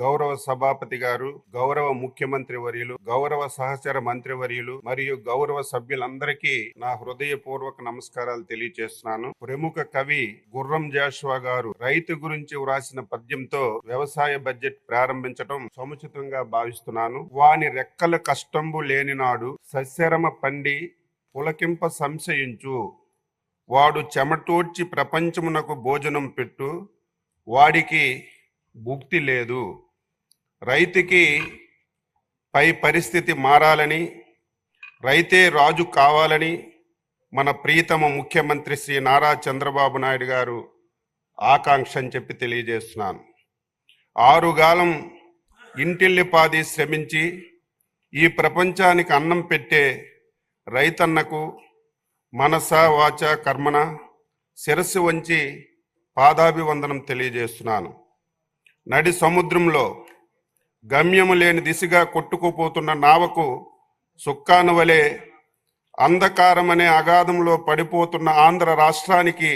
గౌరవ సభాపతి గారు గౌరవ ముఖ్యమంత్రి వర్యులు గౌరవ సహచర మంత్రి వర్యులు మరియు గౌరవ సభ్యులందరికీ నా హృదయపూర్వక నమస్కారాలు తెలియజేస్తున్నాను. ప్రముఖ కవి గుర్రం జాషువా గారు రైతు గురించి వ్రాసిన పద్యంతో వ్యవసాయ బడ్జెట్ ప్రారంభించడం సముచితంగా భావిస్తున్నాను. వాని రెక్కల కష్టంబు లేనినాడు సస్యరమ పండి పులకింప సంశయించు. వాడు చెమటోడ్చి ప్రపంచమునకు భోజనం పెట్టు. వాడికి భుక్తి లేదు. రైతుకి పై పరిస్థితి మారాలని రైతే రాజు కావాలని మన ప్రీతమ ముఖ్యమంత్రి శ్రీ నారా చంద్రబాబు నాయుడు గారు ఆకాంక్ష అని చెప్పి తెలియజేస్తున్నాను. ఆరుగాలం ఇంటిల్లిపాది శ్రమించి ఈ ప్రపంచానికి అన్నం పెట్టే రైతన్నకు మనస వాచ కర్మన శిరస్సు వంచి పాదాభివందనం తెలియజేస్తున్నాను. నడి సముద్రంలో గమ్యము లేని దిశగా కొట్టుకుపోతున్న నావకు సుక్కాను వలె అంధకారం అనే అగాధంలో పడిపోతున్న ఆంధ్ర రాష్ట్రానికి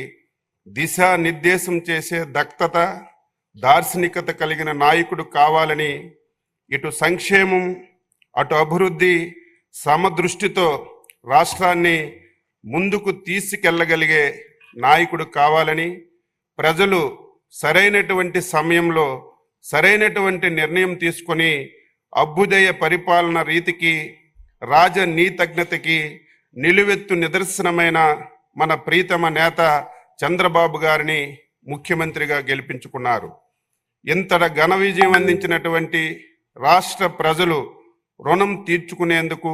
దిశా నిర్దేశం చేసే దక్తత దార్శనికత కలిగిన నాయకుడు కావాలని ఇటు సంక్షేమం అటు అభివృద్ధి సమదృష్టితో రాష్ట్రాన్ని ముందుకు తీసుకెళ్ళగలిగే నాయకుడు కావాలని ప్రజలు సరైనటువంటి సమయంలో సరైనటువంటి నిర్ణయం తీసుకొని అభ్యుదయ పరిపాలన రీతికి రాజనీతజ్ఞతకి నిలువెత్తు నిదర్శనమైన మన ప్రీతమ నేత చంద్రబాబు గారిని ముఖ్యమంత్రిగా గెలిపించుకున్నారు. ఇంతట ఘన విజయం అందించినటువంటి రాష్ట్ర ప్రజలు రుణం తీర్చుకునేందుకు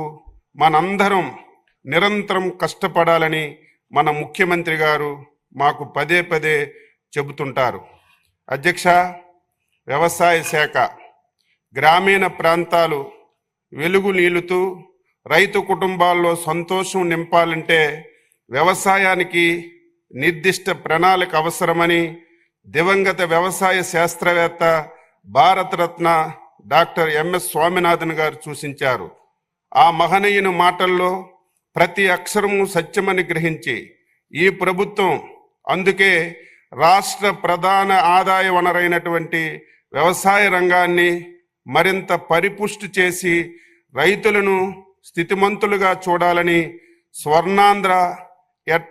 మనందరం నిరంతరం కష్టపడాలని మన ముఖ్యమంత్రి గారు మాకు పదే పదే చెబుతుంటారు. అధ్యక్ష వ్యవసాయ శాఖ గ్రామీణ ప్రాంతాలు వెలుగు నీలుతూ రైతు కుటుంబాల్లో సంతోషం నింపాలంటే వ్యవసాయానికి నిర్దిష్ట ప్రణాళిక అవసరమని దివంగత వ్యవసాయ శాస్త్రవేత్త భారతరత్న డాక్టర్ ఎంఎస్ స్వామినాథన్ గారు సూచించారు. ఆ మహనీయుని మాటల్లో ప్రతి అక్షరము సత్యమని గ్రహించి ఈ ప్రభుత్వం అందుకే రాష్ట్ర ప్రధాన ఆదాయ వనరైనటువంటి వ్యవసాయ రంగాన్ని మరింత పరిపుష్టి చేసి రైతులను స్థితిమంతులుగా చూడాలని Swarnandhra at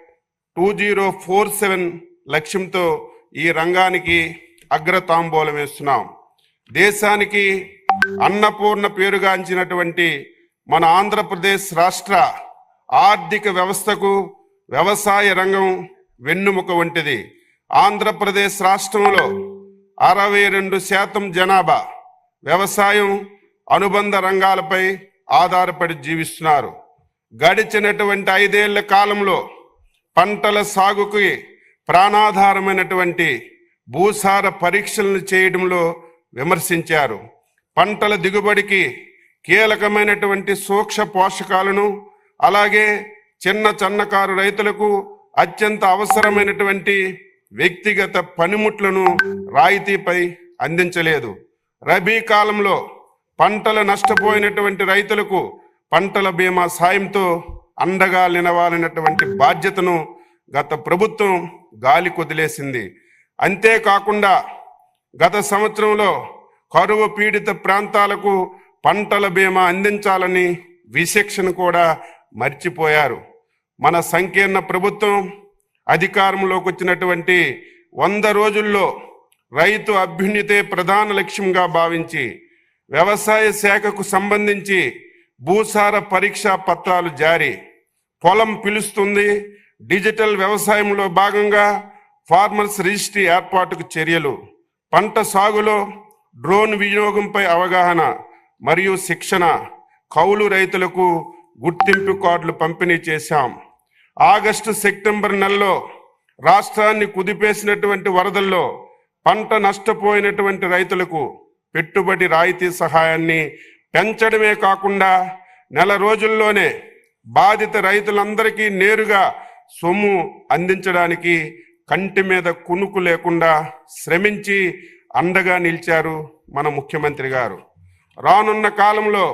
two zero four seven లక్ష్యంతో ఈ రంగానికి అగ్రతాంబూలం వేస్తున్నాం. దేశానికి అన్నపూర్ణ పేరుగాంచినటువంటి మన ఆంధ్రప్రదేశ్ రాష్ట్ర ఆర్థిక వ్యవస్థకు వ్యవసాయ రంగం వెన్నుముక వంటిది. ఆంధ్రప్రదేశ్ రాష్ట్రంలో అరవై రెండు శాతం జనాభా వ్యవసాయం అనుబంధ రంగాలపై ఆధారపడి జీవిస్తున్నారు. గడిచినటువంటి ఐదేళ్ళ కాలంలో పంటల సాగుకి ప్రాణాధారమైనటువంటి భూసార పరీక్షలను చేయడంలో విమర్శించారు. పంటల దిగుబడికి కీలకమైనటువంటి సూక్ష్మ పోషకాలను అలాగే చిన్న చిన్నకారు రైతులకు అత్యంత అవసరమైనటువంటి వ్యక్తిగత పనిముట్లను రాయితీపై అందించలేదు. రబీ కాలంలో పంటలు నష్టపోయినటువంటి రైతులకు పంటల బీమా సాయంతో అండగా నిలవాలన్నటువంటి బాధ్యతను గత ప్రభుత్వం గాలి కొదిలేసింది. అంతేకాకుండా గత సంవత్సరంలో కరువు పీడిత ప్రాంతాలకు పంటల బీమా అందించాలని విశిక్షణ కూడా మర్చిపోయారు. మన సంకీర్ణ ప్రభుత్వం అధికారంలోకి వచ్చినటువంటి వంద రోజుల్లో రైతు అభ్యున్నతే ప్రధాన లక్ష్యంగా భావించి వ్యవసాయ శాఖకు సంబంధించి భూసార పరీక్షా పత్రాలు జారీ. పొలం పిలుస్తుంది. డిజిటల్ వ్యవసాయంలో భాగంగా ఫార్మర్స్ రిజిస్ట్రీ ఏర్పాటుకు చర్యలు. పంట సాగులో డ్రోన్ వినియోగంపై అవగాహన మరియు శిక్షణ. కౌలు రైతులకు గుర్తింపు కార్డులు పంపిణీ చేశాం. ఆగస్టు సెప్టెంబర్ నెలలో రాష్ట్రాన్ని కుదిపేసినటువంటి వరదల్లో పంట నష్టపోయినటువంటి రైతులకు పెట్టుబడి రాయితీ సహాయాన్ని పెంచడమే కాకుండా నెల రోజుల్లోనే బాధిత రైతులందరికీ నేరుగా సొమ్ము అందించడానికి కంటి మీద కునుకు లేకుండా శ్రమించి అండగా నిలిచారు మన ముఖ్యమంత్రి గారు. రానున్న కాలంలో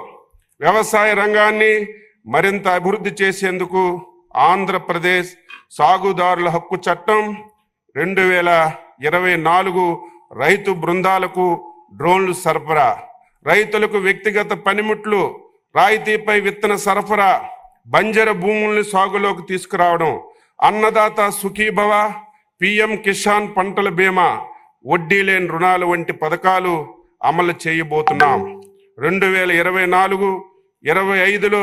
వ్యవసాయ రంగాన్ని మరింత అభివృద్ధి చేసేందుకు ఆంధ్రప్రదేశ్ సాగుదారుల హక్కు చట్టం రెండు వేల ఇరవై నాలుగు రైతు బృందాలకు డ్రోన్లు సరఫరా. రైతులకు వ్యక్తిగత పనిముట్లు రాయితీపై విత్తన సరఫరా బంజర భూముల్ని సాగులోకి తీసుకురావడం అన్నదాత సుఖీభవ పిఎం కిసాన్ పంటల బీమా వడ్డీ లేని రుణాలు వంటి పథకాలు అమలు చేయబోతున్నాం. రెండు వేల ఇరవై నాలుగు ఇరవై ఐదులో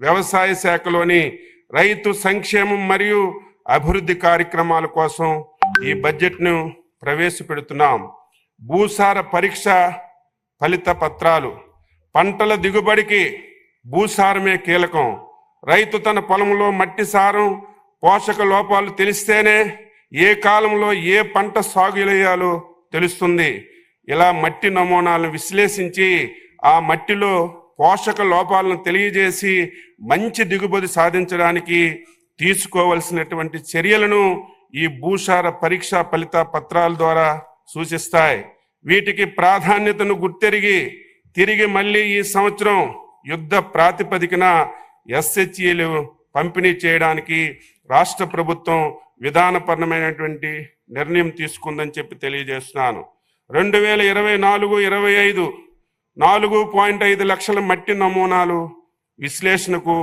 వ్యవసాయ శాఖలోని రైతు సంక్షేమం మరియు అభివృద్ధి కార్యక్రమాల కోసం ఈ బడ్జెట్ను ప్రవేశపెడుతున్నాం. భూసార పరీక్ష ఫలిత పత్రాలు. పంటల దిగుబడికి భూసారమే కీలకం. రైతు తన పొలంలో మట్టి సారం పోషక లోపాలు తెలిస్తేనే ఏ కాలంలో ఏ పంట సాగులేయాలో తెలుస్తుంది. ఇలా మట్టి నమూనాలను విశ్లేషించి ఆ మట్టిలో పోషక లోపాలను తెలియజేసి మంచి దిగుబడి సాధించడానికి తీసుకోవలసినటువంటి చర్యలను ఈ భూసార పరీక్ష ఫలిత పత్రాల ద్వారా సూచిస్తాయి. వీటికి ప్రాధాన్యతను గుర్తెరిగి తిరిగి మళ్ళీ ఈ సంవత్సరం యుద్ధ ప్రాతిపదికన ఎస్హెచ్ఈలు పంపిణీ చేయడానికి రాష్ట్ర ప్రభుత్వం విధానపరమైనటువంటి నిర్ణయం తీసుకుందని చెప్పి తెలియజేస్తున్నాను. రెండు వేల ఇరవై నాలుగు ఇరవై ఐదు నాలుగు పాయింట్ ఐదు లక్షల మట్టి నమూనాలు విశ్లేషణకు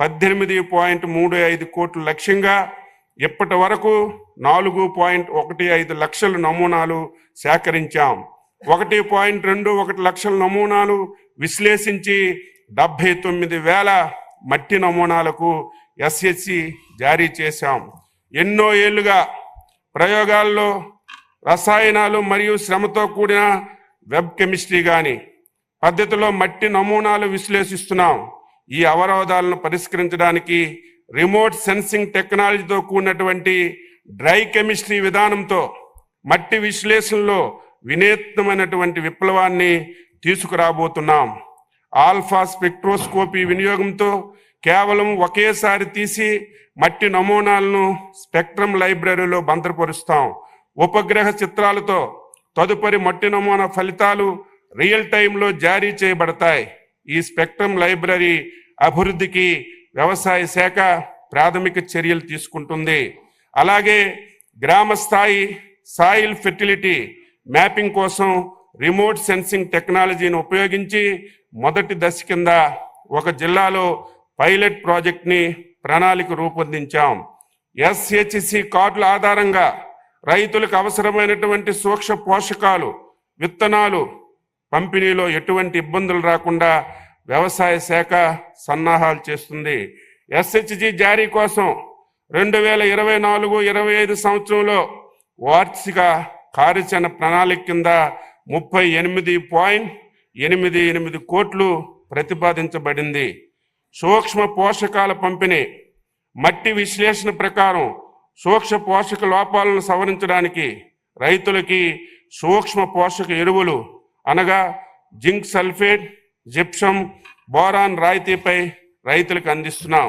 పద్దెనిమిది పాయింట్ మూడు ఐదు కోట్ల లక్ష్యంగా ఇప్పటి వరకు నాలుగు పాయింట్ ఒకటి ఐదు లక్షల నమూనాలు సేకరించాం. ఒకటి పాయింట్ రెండు ఒకటి లక్షల నమూనాలు విశ్లేషించి డెబ్బై తొమ్మిది వేల మట్టి నమూనాలకు ఎస్ఎస్సి జారీ చేశాం. ఎన్నో ఏళ్ళుగా ప్రయోగాల్లో రసాయనాలు మరియు శ్రమతో కూడిన వెబ్ కెమిస్ట్రీ కానీ పద్ధతిలో మట్టి నమూనాలు విశ్లేషిస్తున్నాం. ఈ అవరోధాలను పరిష్కరించడానికి రిమోట్ సెన్సింగ్ టెక్నాలజీతో కూడినటువంటి డ్రై కెమిస్ట్రీ విధానంతో మట్టి విశ్లేషణలో వినూత్నమైనటువంటి విప్లవాన్ని తీసుకురాబోతున్నాం. ఆల్ఫా స్పెక్ట్రోస్కోపీ వినియోగంతో కేవలం ఒకేసారి తీసి మట్టి నమూనాలను స్పెక్ట్రమ్ లైబ్రరీలో భద్రపరుస్తాం. ఉపగ్రహ చిత్రాలతో తదుపరి మట్టి నమూనా ఫలితాలు రియల్ టైంలో జారీ చేయబడతాయి. ఈ స్పెక్ట్రమ్ లైబ్రరీ అభివృద్ధికి వ్యవసాయ శాఖ ప్రాథమిక చర్యలు తీసుకుంటుంది. అలాగే గ్రామ స్థాయి సాయిల్ ఫెర్టిలిటీ మ్యాపింగ్ కోసం రిమోట్ సెన్సింగ్ టెక్నాలజీని ఉపయోగించి మొదటి దశ కింద ఒక జిల్లాలో పైలట్ ప్రాజెక్ట్ని ప్రణాళిక రూపొందించాం. ఎస్హెచ్సి కార్డుల ఆధారంగా రైతులకు అవసరమైనటువంటి సూక్ష్మ పోషకాలు విత్తనాలు పంపిణీలో ఎటువంటి ఇబ్బందులు రాకుండా వ్యవసాయ శాఖ సన్నాహాలు చేస్తుంది. ఎస్హెచ్జి జారీ కోసం రెండు వేల ఇరవై నాలుగు ఇరవై ఐదు సంవత్సరంలో వార్షిక కార్యాచరణ ప్రణాళిక కింద ముప్పై ఎనిమిది పాయింట్ ఎనిమిది ఎనిమిది కోట్లు ప్రతిపాదించబడింది. సూక్ష్మ పోషకాల పంపిణీ మట్టి విశ్లేషణ ప్రకారం సూక్ష్మ పోషక లోపాలను సవరించడానికి రైతులకి సూక్ష్మ పోషక ఎరువులు అనగా జింక్ సల్ఫేట్ జిప్సం బోరాన్ రాయితీపై రైతులకు అందిస్తున్నాం.